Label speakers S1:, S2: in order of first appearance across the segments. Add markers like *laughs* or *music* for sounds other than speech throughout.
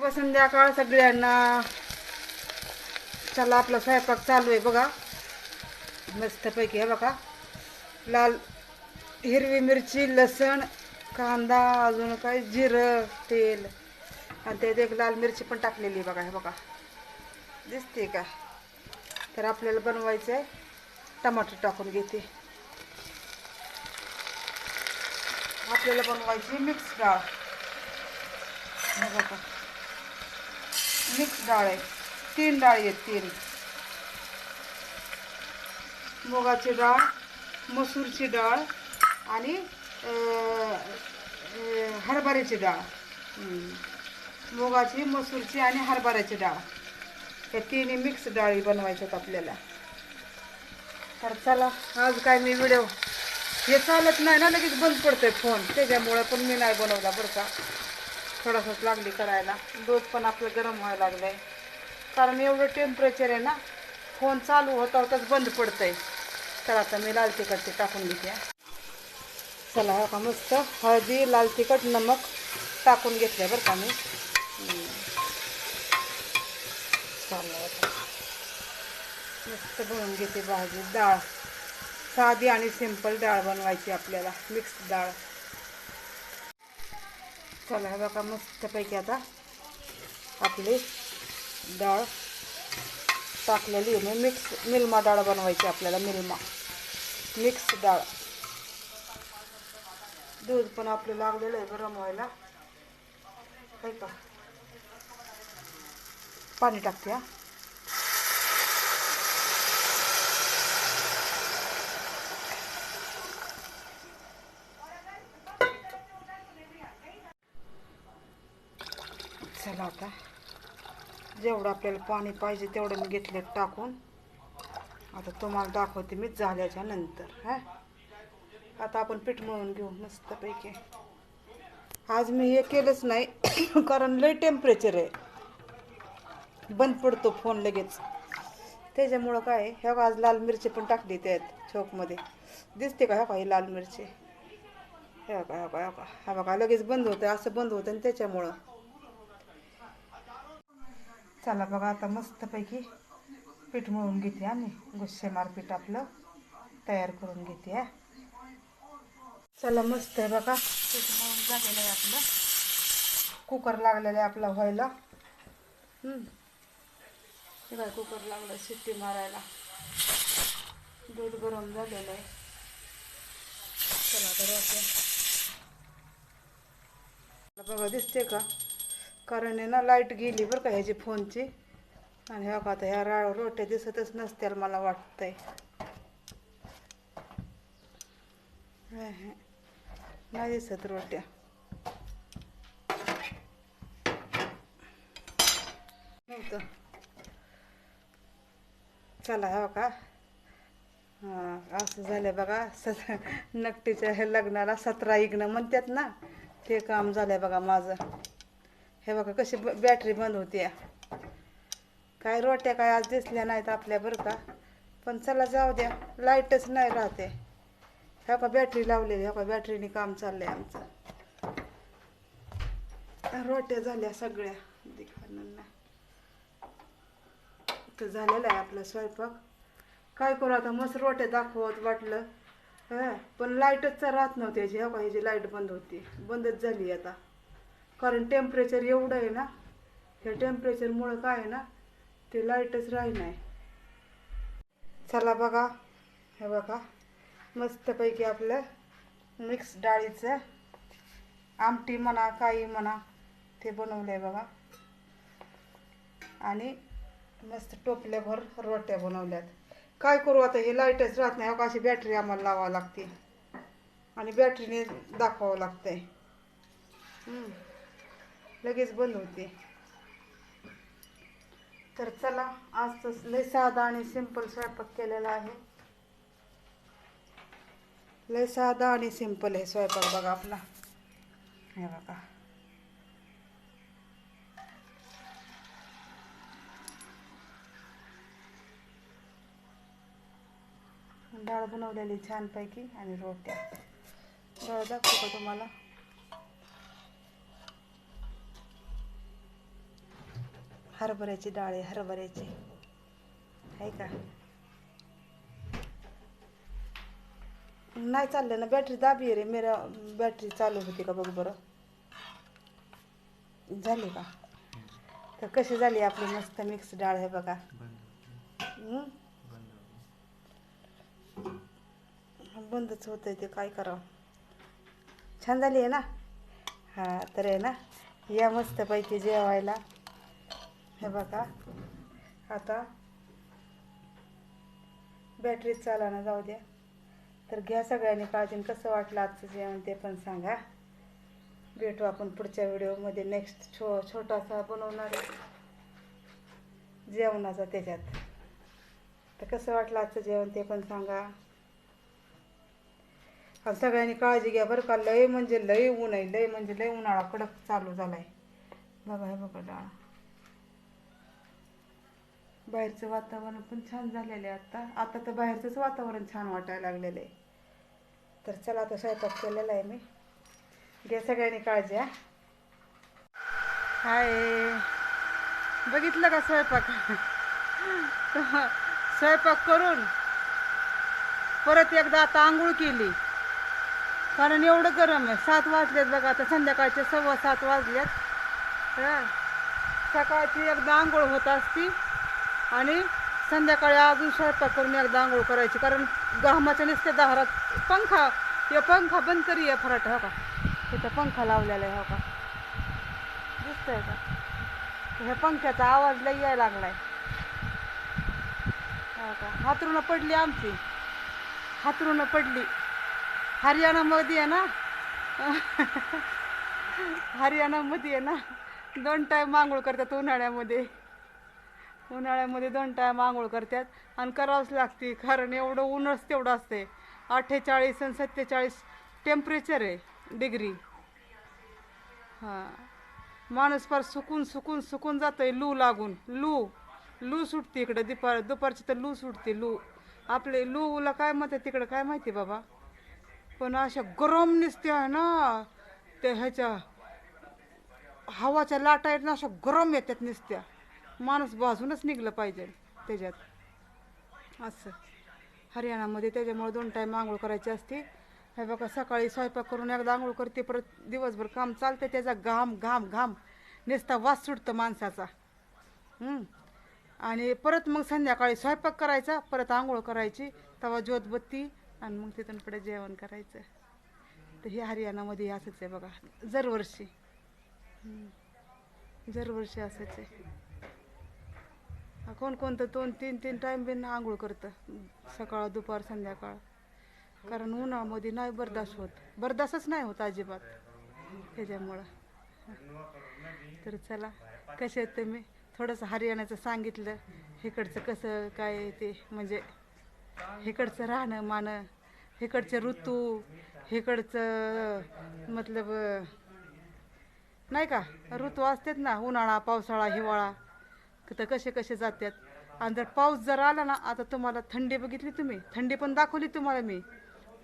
S1: शुभ संध्याकाळ सगळ्यांना. चला आपला स्वयंपाक चालू आहे बघा. मस्तपैकी आहे बघा. लाल हिरवी मिरची लसण कांदा अजून काय? जिरं तेल. आणि त्यात एक लाल मिरची पण टाकलेली आहे बघा हे बघा. दिसते का? तर आपल्याला बनवायचं आहे टमाटर टाकून घेते. आपल्याला बनवायची मिक्स डाळ. हे बघा. मिक्स डाळ आहे. तीन डाळी आहेत तीन. मुगाची डाळ मसूरची डाळ आणि हरभऱ्याची डाळ. मुगाची मसूरची आणि हरभऱ्याची डाळ. या तिन्ही मिक्स डाळी बनवायच्यात आपल्याला. तर चला आज काय मी व्हिडिओ हे चालत नाही ना लगेच बंद पडतोय फोन. त्याच्यामुळं पण मी नाही बनवला बरं का. थोडासाच लागली करायला. दूध पण आपलं गरम व्हायला लागलंय. कारण एवढं टेम्परेचर आहे ना फोन चालू होता होताच बंद पडतंय. तर आता मी लाल तिखटचे टाकून घेते. चला हा का मस्त हळदी लाल तिखट नमक टाकून घेतलं बरं का मी. मस्त बनवून घेते भाजी डाळ. साधी आणि सिंपल डाळ बनवायची आपल्याला मिक्स डाळ. चला हे बघा मस्तपैकी आता आपली डाळ टाकलेली आहे. मी मिक्स मिल्मा डाळ बनवायची आपल्याला मिल्मा. मिक्स डाळ. दूध पण आपलं लागलेलं आहे गरम व्हायला. आहे का? पाणी टाकते हा. चला आता जेवढं आपल्याला पाणी पाहिजे तेवढं मी घेतलं टाकून. आता तुम्हाला दाखवते मी झाल्याच्यानंतर हा. आता आपण पीठ मळून घेऊ मस्तपैकी. आज मी हे केलंच नाही *coughs* कारण लय टेम्परेचर आहे. बंद पडतो फोन लगेच. त्याच्यामुळं काय ह्या आज लाल मिरची पण टाकली त्यात चौकमध्ये. दिसते का ह्या का ही लाल मिरची? ह्या का ह्या का ह्या का हा बघा लगेच बंद होतं असं बंद होतं आणि त्याच्यामुळं. चला बघा आता मस्तपैकी पीठ मळून घेते आणि गुस्सेमार पीठ आपलं तयार करून घेते चला मस्त आहे बघा पीठ मळून झालेलं आहे आपलं. कुकर लागलेलं आहे आपला व्हायला. काय कुकर लागलं शिट्टी मारायला. दूध गरम झालेलं आहे. चला तर बघा दिसते का? कारण आहे ना लाइट गेली बरं का ह्याची फोनची. आणि ह्या का आता ह्या रा रोट्या दिसतच नसतील मला वाटतंय. नाही दिसत रोट्या. चला हो का हां असं झालं बघा. सत नकटीच्या हे लग्नाला सतरा इग्न म्हणतात ना ते काम झालंय बघा माझं. हे बघा कशी ब बॅटरी बंद होती काय रोट्या काय आज दिसल्या नाहीत आपल्या बरं का. पण चला जाऊ द्या लाईटच नाही राहते. ह्या का बॅटरी लावलेली ह्या का बॅटरीने काम चाललंय आमचं. रोट्या झाल्या सगळ्या. दिखाणार नाही तर झालेला आहे आपला स्वयंपाक. काय करू आता मस्त रोट्या दाखवत वाटलं. हा पण लाईटच राहत नव्हती ह्याची ह्या का ह्याची लाइट बंद होती. बंदच झाली आता. कारण टेम्परेचर एवढं आहे ना ह्या टेम्परेचरमुळं काय आहे ना ते लाईटच राही नाही. चला बघा हे बघा मस्तपैकी आपलं मिक्स डाळीचं आमटी म्हणा काही म्हणा ते बनवलं आहे बघा. आणि मस्त टोपल्याभर रोट्या बनवल्यात. काय करू आता हे लाईटच राहत नाही हो अशी बॅटरी आम्हाला लावावं लागते. आणि बॅटरीने दाखवावं लागतंय. हम्म. लगेच बंद होते. तर चला आज लय साधा आणि सिंपल स्वयंपाक केलेला आहे. लय साधा आणि सिंपल आहे स्वयंपाक बघा आपला. हे बघा. डाळ बनवलेली छानपैकी आणि रोट्या. डाळ दाखवतो तुम्हाला? हरभऱ्याची डाळ आहे हरभऱ्याची. आहे का? नाही चाललं ना बॅटरी दाबी रे. मेरा बॅटरी चालू होती का बघ बरं. झाली का? तर कशी झाली आपली मस्त मिक्स डाळ आहे बघा. बंदच होत आहे ते काय करावं? छान झाली आहे ना? हा तर आहे ना या मस्तपैकी जेवायला. हे बघा. आता बॅटरी चाला ना जाऊ द्या. तर घ्या सगळ्यांनी काळजी आणि कसं वाटलं आजचं जेवण ते पण सांगा. भेटू आपण पुढच्या व्हिडिओमध्ये. नेक्स्ट छो छोटासा बनवणार आहे. जेवणाचा त्याच्यात. तर कसं वाटलं आजचं जेवण ते पण सांगा. आणि सगळ्यांनी काळजी घ्या बरं का. लय म्हणजे लय ऊन आहे. लय म्हणजे लय उन्हाळा कडक चालू झाला आहे बघा हे बघा डाळ. बाहेरचं वातावरण पण छान झालेलं आहे आता. आता तर बाहेरचंच वातावरण छान वाटायला लागलेलं आहे. तर चला आता स्वयंपाक केलेला आहे मी. घ्या सगळ्यांनी काळजी हा. हाय. बघितलं का स्वयंपाक? *laughs* स्वयंपाक करून परत एकदा आता आंघोळ केली. कारण एवढं गरम आहे. सात वाजलेत बघा आता. संध्याकाळचे सव्वा सात वाजलेत. सकाळची एकदा आंघोळ होत असती. आणि संध्याकाळी अजून स्वयंपाक करून एकदा आंघोळ करायची कारण गहमाच्या नसते दारात पंखा या पंखा बंद करी आहे फराट हो का? तिथं पंखा लावलेला आहे हो का? दिसतंय का? ह्या पंख्याचा आवाज लई यायला लागलाय. हो का? हातरून पडली आमची. हातरुणं पडली. हरियाणामध्ये आहे ना? *laughs* हरियाणामध्ये आहे ना? दोन टाईम आंघोळ करतात उन्हाळ्यामध्ये. उन्हाळ्यामध्ये दोन टायम आंघोळ करतात आणि करावंच लागते कारण एवढं ऊनच तेवढं असते. अठ्ठेचाळीस आणि सत्तेचाळीस टेम्परेचर आहे डिग्री हां. माणूस फार सुकून सुकून सुकून जातोय लू लागून. लू लू सुटते इकडं दुपार दुपारची तर लू सुटते लू. आपले लूला काय म्हणते तिकडं काय माहिती बाबा? पण अशा गरम निसते आहे ना ते ह्याच्या हवाच्या लाटा आहेत ना अशा गरम येतात निसत्या. माणूस भाजूनच निघलं पाहिजे त्याच्यात. असं. हरियाणामध्ये त्याच्यामुळे दोन टाईम आंघोळ करायची असते. हे बघा सकाळी स्वयंपाक करून एकदा आंघोळ करते परत दिवसभर काम चालते त्याचा घाम घाम घाम. नेसता वास सुटतं माणसाचा. आणि परत मग संध्याकाळी स्वयंपाक करायचा परत आंघोळ करायची तवा ज्योतबत्ती आणि मग तिथून पुढे जेवण करायचं. तर हे हरियाणामध्ये असंच आहे बघा. दरवर्षी. दरवर्षी असंच आहे. कोण कोणतं दोन तीन तीन टाईम बिन आंघोळ करतं. सकाळ दुपार संध्याकाळ. कारण उन्हामध्ये नाही बरदास्त होत. बरदास्तच नाही होत अजिबात. त्याच्यामुळं. तर चला कसे आहेत तुम्ही? थोडंसं हरियाणाचं सांगितलं. इकडचं कसं काय ते? म्हणजे इकडचं राहणं मानं इकडचे ऋतू इकडचं मतलब नाही का? ऋतू असतात ना उन्हाळा पावसाळा हिवाळा. तर कसे कसे जातात आणि जर पाऊस जर आला ना आता तुम्हाला थंडी बघितली तुम्ही थंडी पण दाखवली तुम्हाला मी.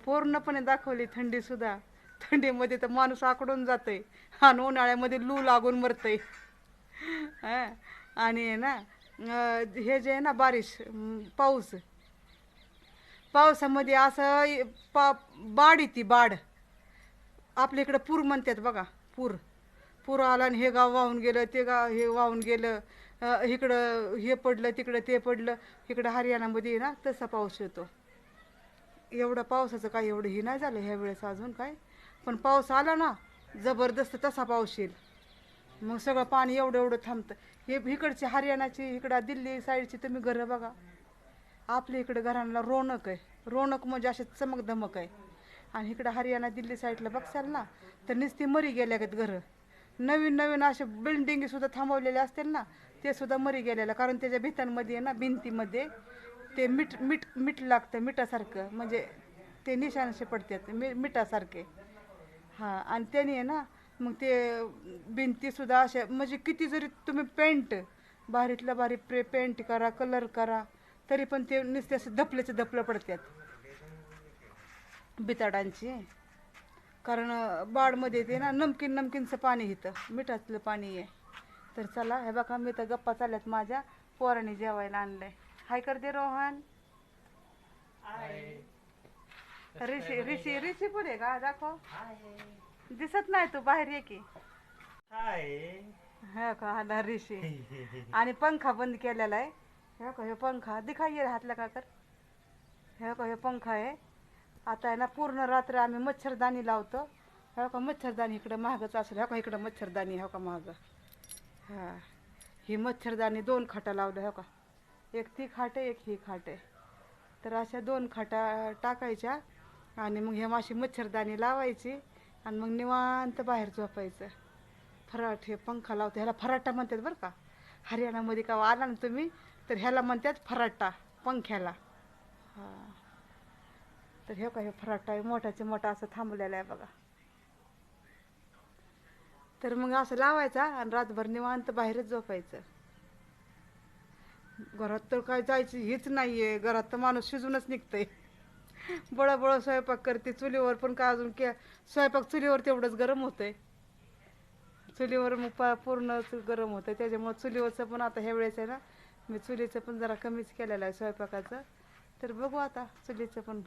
S1: पूर्णपणे दाखवली थंडीसुद्धा थंडीमध्ये तर माणूस आकडून जातोय. आणि उन्हाळ्यामध्ये लू लागून मरतय. हं. आणि आहे ना हे जे आहे ना बारिश पाऊस. पावसामध्ये असं पा बाड येते बाड. आपल्या इकडं पूर म्हणतात बघा पूर. पूर आला आणि हे गाव वाहून गेलं ते गाव हे वाहून गेलं. इकडं हे पडलं तिकडं ते पडलं इकडं हरियाणामध्ये ना तसा पाऊस येतो. एवढं पावसाचं काही एवढं हे नाही झालं ह्या वेळेस अजून काय? पण पाऊस आला ना जबरदस्त तसा पाऊस येईल. मग सगळं पाणी एवढं एवढं थांबतं. हे इकडची हरियाणाची इकडं दिल्ली साईडची तुम्ही घरं बघा. आपल्या इकडं घरांना रोनक आहे. रोनक म्हणजे असे चमकधमक आहे. आणि इकडं हरियाणा दिल्ली साईडला बघसाल ना तर नुसती मरी गेल्या आहेत घरं. नवीन नवीन असे बिल्डिंगसुद्धा थांबवलेले असतील ना ते सुद्धा मरी गेलेलं. कारण त्याच्या भितांमध्ये आहे ना भिंतीमध्ये ते मीठ मीठ मीठ लागतं मिठासारखं. म्हणजे ते निशाणसे पडतात मी मिठासारखे. हां आणि त्याने आहे ना मग ते भिंतीसुद्धा अशा म्हणजे किती जरी तुम्ही पेंट भारीतल्या भारी प्रे पेंट करा कलर करा तरी पण ते नुसते असं धपल्याचं धपलं पडतात. बिताडांची कारण बाडमध्ये ते ना नमकीन नमकीनचं पाणी इथं मिठातलं पाणी आहे. तर चला हे बघा मी तर गप्पा चालल्यात. माझ्या पोराने जेवायला आणलंय. हाय करते रोहन. ऋषी ऋषी ऋषी पुढे का दाखव. दिसत नाही तू बाहेर ये की. हे का आला ऋषी. *laughs* आणि पंखा बंद केलेला आहे. हे का हे पंखा. दिखाई हातला का कर हे का हे पंखा आहे. आता आहे ना पूर्ण रात्र आम्ही मच्छरदाणी लावतो. हे का मच्छरदाणी इकडं महागच असेल. हे का इकडं मच्छरदाणी हो का महाग हा. ही मच्छरदाणी दोन खाटा लावल्या हो का? एक ती खाट आहे एक ही खाट. आहे तर अशा दोन खाटा टाकायच्या आणि मग ह्या माशी मच्छरदाणी लावायची आणि मग निवांत बाहेर झोपायचं. फराट हे पंखा लावतो. ह्याला फराटा म्हणतात बरं का? हरियाणामध्ये का आला ना तुम्ही तर ह्याला म्हणतात फराटा पंख्याला. हां. तर हे हो का हे फराटा मोठाचे मोठा असं थांबलेला आहे बघा. तर मग असं लावायचा आणि रातभर निवांत बाहेरच झोपायचं. घरात तर काय जायची हीच नाहीये. घरात तर माणूस शिजूनच निघतंय. बळबळ स्वयंपाक करते. चुलीवर पण काय अजून के स्वयंपाक चुलीवर तेवढंच गरम होतंय. चुलीवर मग पा पूर्ण गरम होतं त्याच्यामुळं चुलीवरचं पण आता ह्या वेळेस आहे ना मी चुलीचं पण जरा कमीच केलेलं आहे स्वयंपाकाचं. तर बघू आता चुलीचं पण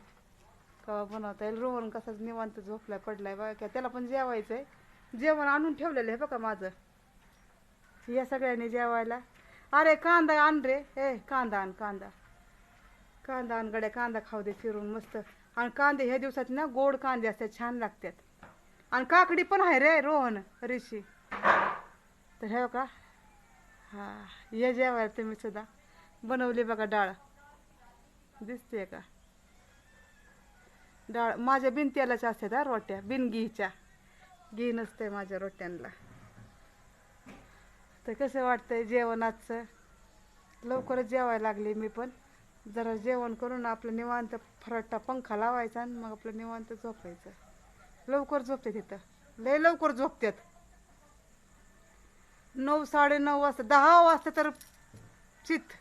S1: कवा बनवता येईल. रोहन कसाच निवांत झोपलाय पडलाय. बघा काय त्याला पण जेवायचं आहे जेवण आणून ठेवलेलं आहे बघा माझं. या सगळ्यांनी जेवायला. अरे कांदा आण रे. ए कांदा आण कांदा. कांदा आण गड्या कांदा खाऊ दे चिरून मस्त. आणि कांदे ह्या दिवसात ना गोड कांदे असतात छान लागतात. आणि काकडी पण आहे रे रोहन ऋषी. तर हे का हा या जेवायला तुम्ही सुद्धा. बनवली बघा डाळ. दिसते का? डाळ माझ्या बिन तेलाच्या असतात हा रोट्या बिनगीच्या घी नसते माझ्या रोट्यांना. तर कसं वाटतंय जेवणाचं? लवकरच जेवायला लागली मी पण. जरा जेवण करून आपलं निवांत फराटा पंखा लावायचा आणि मग आपलं निवांत झोपायचं. लवकर झोपते तिथं लय लवकर झोपतात. नऊ साडे नऊ वाजता दहा वाजता तर चित.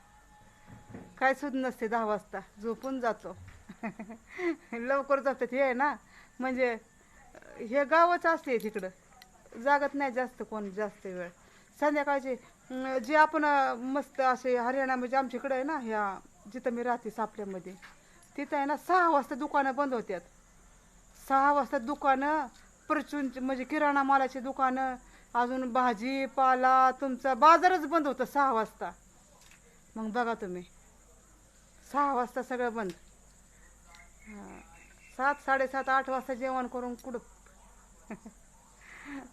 S1: काय सुद नसते दहा वाजता. झोपून जातो. *laughs* लवकर झोपतात हे आहे ना. म्हणजे हे गावच असते तिकडं. जागत नाही जास्त कोण जास्त वेळ. संध्याकाळचे जे आपण मस्त असे हरियाणा म्हणजे आमच्याकडे आहे ना ह्या जिथं मी राहते सापल्यामध्ये तिथं आहे ना सहा वाजता दुकानं बंद होत्यात. सहा वाजता दुकानं परचून म्हणजे किराणा मालाची दुकानं अजून भाजी पाला तुमचा बाजारच बंद होतं सहा वाजता. मग बघा तुम्ही सहा वाजता सगळं बंद. हां सात साडेसात आठ वाजता जेवण करून कुठं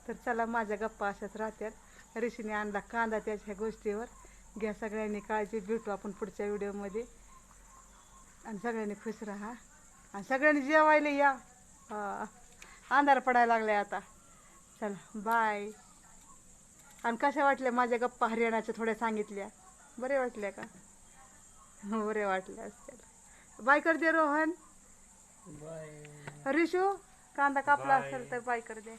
S1: तर चला माझ्या गप्पा अशाच राहत्यात. ऋषीने आणला कांदा त्याच्या गोष्टीवर. घ्या सगळ्यांनी काळजी भेटू आपण पुढच्या व्हिडिओमध्ये. आणि सगळ्यांनी खुश राहा. आणि सगळ्यांनी जेवायला या. हा. अंधार पडायला लागलाय आता. चला बाय आणि कशा वाटल्या माझ्या गप्पा हरियाणाच्या थोड्या सांगितल्या? बरे वाटल्या का? हो बरे वाटल्या बाय कर दे रोहन.
S2: बाय
S1: रिशू? कांदा कापला. असेल तर बाय कर दे